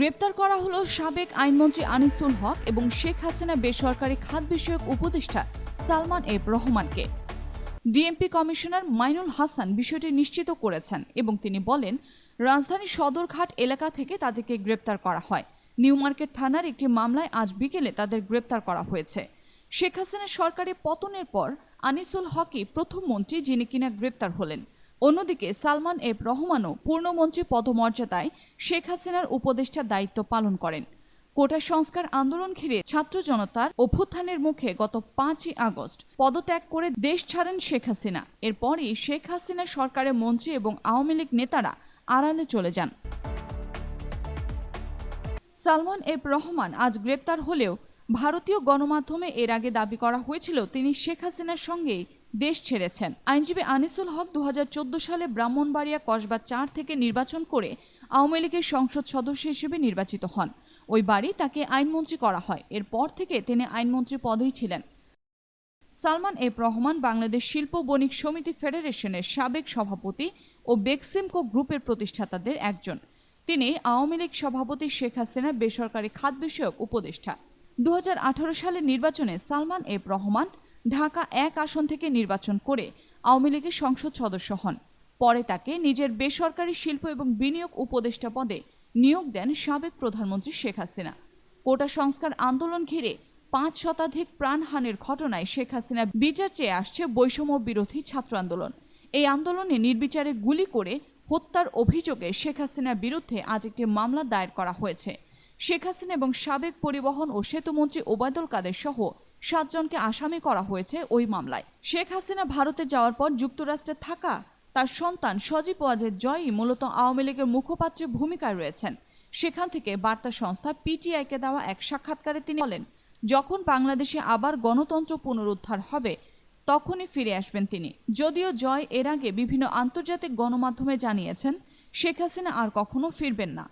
গ্রেপ্তার করা হলো সাবেক আইনমন্ত্রী আনিসুল হক এবং শেখ হাসিনা বেসরকারি খাত বিষয়ক উপদেষ্টা সালমান এফ রহমানকে। ডিএমপি কমিশনার মাইনুল হাসান বিষয়টি নিশ্চিত করেছেন এবং তিনি বলেন রাজধানীর সদরঘাট এলাকা থেকে তাদেরকে গ্রেপ্তার করা হয়। নিউ মার্কেট থানার একটি মামলায় আজ বিকেলে তাদের গ্রেপ্তার করা হয়েছে। শেখ হাসিনা সরকারি পতনের পর আনিসুল হকই প্রথম মন্ত্রী যিনি কিনা গ্রেপ্তার হলেন। অন্যদিকে সালমান এফ রহমানও পূর্ণমন্ত্রী পদমর্যাদায় শেখ হাসিনার উপদেষ্টার দায়িত্ব পালন করেন। কোটা সংস্কার আন্দোলন ঘিরে ছাত্র জনতার অভ্যুত্থানের মুখে গত পাঁচই আগস্ট পদত্যাগ করে দেশ ছাড়েন শেখ হাসিনা। এরপরই শেখ হাসিনা সরকারের মন্ত্রী এবং আওয়ামী লীগ নেতারা আড়ালে চলে যান। সালমান এফ রহমান আজ গ্রেপ্তার হলেও ভারতীয় গণমাধ্যমে এর আগে দাবি করা হয়েছিল, তিনি শেখ হাসিনার সঙ্গেই দেশ ছেড়েছেন। আইনজীবী আনিসুল হক দু হাজার চোদ্দ সালে ব্রাহ্মণবাড়িয়া কসবা চার থেকে নির্বাচন করে আওয়ামী লীগের সংসদ সদস্য হিসেবে নির্বাচিত হন। ওই বাড়ি তাকে আইনমন্ত্রী করা হয়। এরপর থেকে তিনি আইনমন্ত্রী পদেই ছিলেন। সালমান এফ রহমান বাংলাদেশ শিল্প বণিক সমিতি ফেডারেশনের সাবেক সভাপতি ও বেক্সিমকো গ্রুপের প্রতিষ্ঠাতাদের একজন। তিনি আওয়ামী লীগ সভাপতি শেখ হাসিনার বেসরকারি খাত বিষয়ক উপদেষ্টা। দু হাজার আঠারো সালের নির্বাচনে সালমান এফ রহমান ঢাকা এক আসন থেকে নির্বাচন করে আওয়ামী লীগের সংসদ সদস্য হন। পরে তাকে নিজের বেসরকারি শিল্প এবং বিনিয়োগ উপদেষ্টা পদে নিয়োগ দেন সাবেক প্রধানমন্ত্রী শেখ হাসিনা। কোটা সংস্কার আন্দোলন ঘিরে পাঁচ শতাধিক প্রাণহানির ঘটনায় শেখ হাসিনা বিচার চেয়ে আসছে বৈষম্য বিরোধী ছাত্র আন্দোলন। এই আন্দোলনে নির্বিচারে গুলি করে হত্যার অভিযোগে শেখ হাসিনার বিরুদ্ধে আজ একটি মামলা দায়ের করা হয়েছে। শেখ হাসিনা এবং সাবেক পরিবহন ও সেতুমন্ত্রী ওবায়দুল কাদের সহ সাতজনকে আসামি করা হয়েছে ওই মামলায়। শেখ হাসিনা ভারতে যাওয়ার পর যুক্তরাষ্ট্রে থাকা তার সন্তান সজীব ওয়াজেদ জয়ই মূলত আওয়ামী লীগের মুখপাত্রের ভূমিকায় রয়েছেন। সেখান থেকে বার্তা সংস্থা পিটিআইকে দেওয়া এক সাক্ষাৎকারে তিনি বলেন, যখন বাংলাদেশে আবার গণতন্ত্র পুনরুদ্ধার হবে, তখনই ফিরে আসবেন তিনি। যদিও জয় এর আগে বিভিন্ন আন্তর্জাতিক গণমাধ্যমে জানিয়েছেন, শেখ হাসিনা আর কখনো ফিরবেন না।